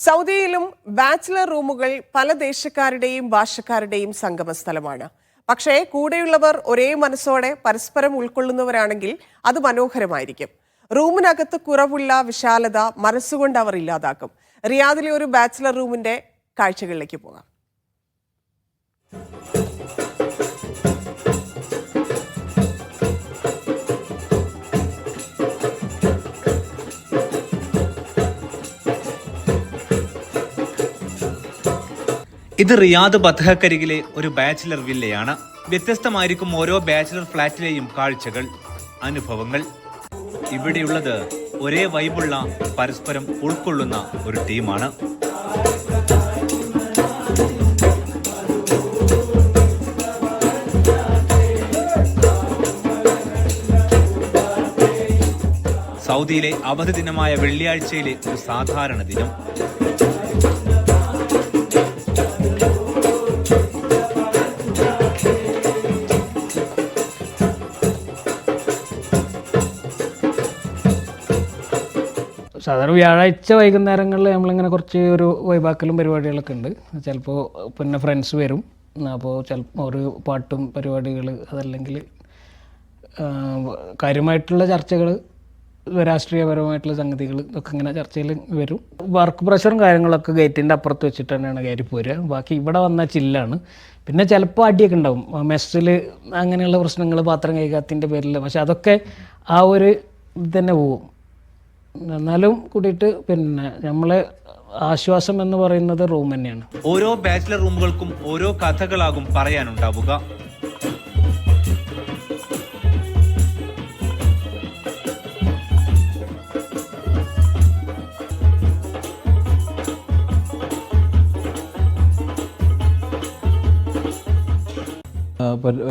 സൗദിയിലും bachelor റൂമുകൾ പല ദേശക്കാരുടെയും ഭാഷക്കാരുടെയും സംഗമ സ്ഥലമാണ് പക്ഷേ കൂടെയുള്ളവർ ഒരേ മനസ്സോടെ പരസ്പരം ഉൾക്കൊള്ളുന്നവരാണെങ്കിൽ അത് മനോഹരമായിരിക്കും. റൂമിനകത്ത് കുറവുള്ള വിശാലത മനസ്സുകൊണ്ട് അവർ ഇല്ലാതാക്കും. റിയാദിലെ ഒരു ബാച്ചിലർ റൂമിന്റെ കാഴ്ചകളിലേക്ക് പോകാം. ഇത് റിയാദ് ബത്ഹക്കരികിലെ ഒരു ബാച്ചിലർ വില്ലയാണ്. വ്യത്യസ്തമായിരിക്കും ഓരോ ബാച്ചിലർ ഫ്ലാറ്റിലെയും കാഴ്ചകൾ അനുഭവങ്ങൾ. ഇവിടെയുള്ളത് ഒരേ വൈബുള്ള പരസ്പരം ഉൾക്കൊള്ളുന്ന ഒരു ടീമാണ്. സൗദിയിലെ അവധി ദിനമായ വെള്ളിയാഴ്ചയിലെ ഒരു സാധാരണ ദിനം. സാധാരണ വ്യാഴാഴ്ച വൈകുന്നേരങ്ങളിൽ നമ്മളിങ്ങനെ കുറച്ച് ഒരു വൈബാക്കലും പരിപാടികളൊക്കെ ഉണ്ട്. ചിലപ്പോൾ പിന്നെ ഫ്രണ്ട്സ് വരും. അപ്പോൾ ചിലപ്പോൾ ഒരു പാട്ടും പരിപാടികൾ അതല്ലെങ്കിൽ കാര്യമായിട്ടുള്ള ചർച്ചകൾ രാഷ്ട്രീയപരമായിട്ടുള്ള സംഗതികൾ ഒക്കെ ഇങ്ങനെ ചർച്ചയിൽ വരും. വർക്ക് പ്രഷറും കാര്യങ്ങളൊക്കെ ഗേറ്റിന്റെ അപ്പുറത്ത് വെച്ചിട്ട് തന്നെയാണ് കയറി പോരുക. ബാക്കി ഇവിടെ വന്നാൽ ചില്ലാണ് പിന്നെ ചിലപ്പോൾ അടിയൊക്കെ ഉണ്ടാവും. മെസ്സിൽ അങ്ങനെയുള്ള പ്രശ്നങ്ങൾ പാത്രം കഴിക്കാത്തതിന്റെ പേരിൽ പക്ഷെ അതൊക്കെ ആ ഒരു ഇത് തന്നെ പോവും. എന്നാലും കൂടിയിട്ട് പിന്നെ നമ്മളെ ആശ്വാസം എന്ന് പറയുന്നത് റൂം തന്നെയാണ്. ഓരോ ബാച്ചിലർ റൂമുകൾക്കും ഓരോ കഥകളാകും പറയാനുണ്ടാവുക.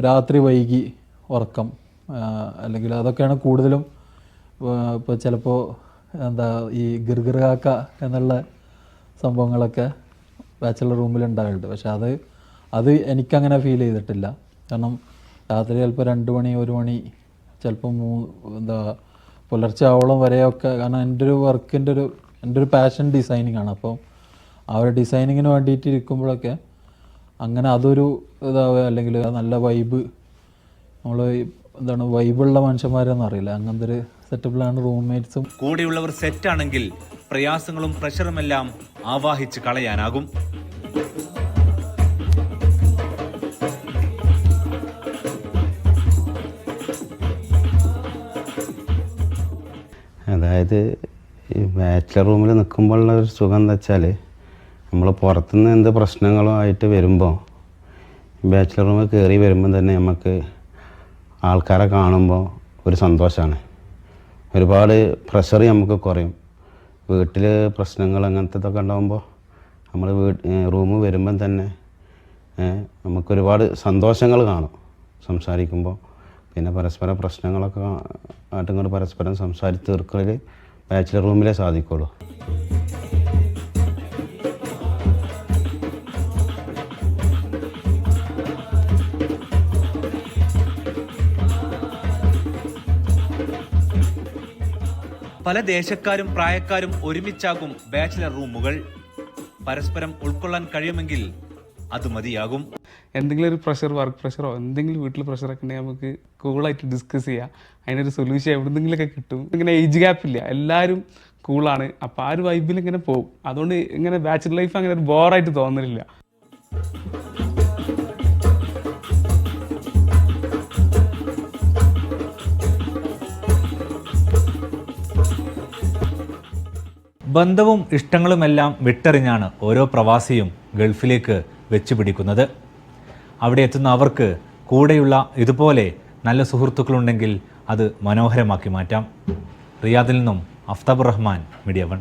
രാത്രി വൈകി ഉറക്കം അല്ലെങ്കിൽ അതൊക്കെയാണ് കൂടുതലും ഇപ്പോൾ ചിലപ്പോൾ എന്താ ഈ ഗിർഗിറാക്ക എന്നുള്ള സംഭവങ്ങളൊക്കെ ബാച്ചലർ റൂമിൽ ഉണ്ടാകലുണ്ട് പക്ഷെ അത് അത് എനിക്കങ്ങനെ ഫീൽ ചെയ്തിട്ടില്ല. കാരണം രാത്രി ചിലപ്പോൾ രണ്ട് മണി ഒരു മണി ചിലപ്പോൾ മൂ എന്താ പുലർച്ചെ ആവോളം വരെയൊക്കെ കാരണം എന്റെ ഒരു വർക്കിന്റെ ഒരു എന്റെ ഒരു പാഷൻ ഡിസൈനിങ് ആണ്. അപ്പോൾ ആ ഒരു ഡിസൈനിങ്ങിന് വേണ്ടിയിട്ട് ഇരിക്കുമ്പോഴൊക്കെ അങ്ങനെ അതൊരു ഇതാവുക അല്ലെങ്കിൽ നല്ല വൈബ് നമ്മൾ എന്താണ് വൈബുള്ള മനുഷ്യന്മാരെന്നറിയില്ല അങ്ങനത്തെ ഒരു സെറ്റപ്പിലാണ് റൂംമേറ്റ്സും. കൂടെയുള്ളവർ സെറ്റാണെങ്കിൽ പ്രയാസങ്ങളും പ്രഷറുമെല്ലാം ആവാഹിച്ച് കളയാനാകും. അതായത് ഈ ബാച്ചിലർ റൂമിൽ നിൽക്കുമ്പോഴുള്ള ഒരു സുഖം എന്താ വെച്ചാൽ നമ്മൾ പുറത്തുനിന്ന് എന്ത് പ്രശ്നങ്ങളും ആയിട്ട് വരുമ്പോൾ ബാച്ചിലർ റൂമിൽ കയറി വരുമ്പോൾ തന്നെ നമുക്ക് ആൾക്കാരെ കാണുമ്പോൾ ഒരു സന്തോഷമാണ്. ഒരുപാട് പ്രഷർ നമുക്ക് കുറയും. വീട്ടിൽ പ്രശ്നങ്ങൾ അങ്ങനത്തെതൊക്കെ ഉണ്ടാകുമ്പോൾ നമ്മൾ വീട് റൂമ് വരുമ്പം തന്നെ നമുക്കൊരുപാട് സന്തോഷങ്ങൾ കാണും സംസാരിക്കുമ്പോൾ പിന്നെ പരസ്പര പ്രശ്നങ്ങളൊക്കെ ആയിട്ടും ഇങ്ങോട്ട് പരസ്പരം സംസാരിച്ച് തീർക്കലിൽ ബാച്ചിലർ റൂമിലേ സാധിക്കുള്ളൂ. പല ദേശക്കാരും പ്രായക്കാരും ഒരുമിച്ചാകും ബാച്ചിലർ റൂമുകൾ. പരസ്പരം ഉൾക്കൊള്ളാൻ കഴിയുമെങ്കിൽ അത് മതിയാകും. എന്തെങ്കിലും ഒരു പ്രഷർ വർക്ക് പ്രഷറോ എന്തെങ്കിലും വീട്ടിൽ പ്രഷറൊക്കെ ഉണ്ടെങ്കിൽ നമുക്ക് കൂളായിട്ട് ഡിസ്കസ് ചെയ്യാം. അതിനൊരു സൊല്യൂഷൻ എവിടെന്നെങ്കിലൊക്കെ കിട്ടും. ഇങ്ങനെ ഏജ് ഗ്യാപ്പ് ഇല്ല. എല്ലാവരും കൂളാണ് അപ്പോൾ ആ ഒരു വൈബിൽ ഇങ്ങനെ പോകും. അതുകൊണ്ട് ഇങ്ങനെ ബാച്ചിലർ ലൈഫ് അങ്ങനെ ഒരു ബോറായിട്ട് തോന്നലില്ല. ബന്ധവും ഇഷ്ടങ്ങളുമെല്ലാം വിട്ടെറിഞ്ഞാണ് ഓരോ പ്രവാസിയും ഗൾഫിലേക്ക് വെച്ചു പിടിക്കുന്നത്. അവിടെ എത്തുന്ന അവർക്ക് കൂടെയുള്ള ഇതുപോലെ നല്ല സുഹൃത്തുക്കളുണ്ടെങ്കിൽ അത് മനോഹരമാക്കി മാറ്റാം. റിയാദിൽ നിന്നും അഫ്താബുർ റഹ്മാൻ മീഡിയ വൺ.